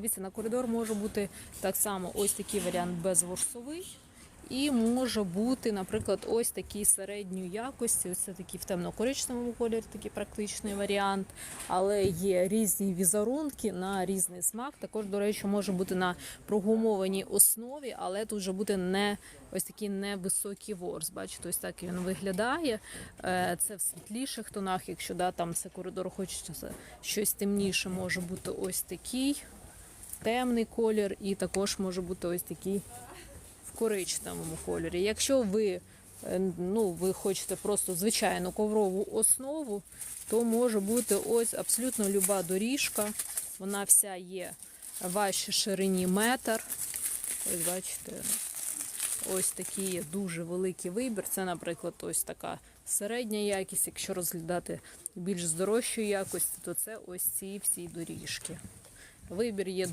Дивіться, на коридор може бути так само ось такий варіант безворсовий. І може бути, наприклад, ось такий середньої якості, ось це такий в темно-коричневому кольорі, такий практичний варіант. Але є різні візерунки на різний смак. Також, до речі, може бути на прогумованій основі, але тут вже буде не ось такий невисокий ворс. Бачите, ось так він виглядає. Е, Це в світліших тонах. Якщо да, там це коридор, хочеться щось темніше, може бути ось такий темний колір, і також може бути ось такий в коричневому кольорі. Якщо ви, е, ну, ви хочете просто звичайну коврову основу, то може бути ось абсолютно люба доріжка. Вона вся є вашій ширині метр. Ось бачите, ось такий є дуже великий вибір. Це, наприклад, ось така середня якість. Якщо розглядати більш з дорожчої якості, то це ось ці всі доріжки. Вибір є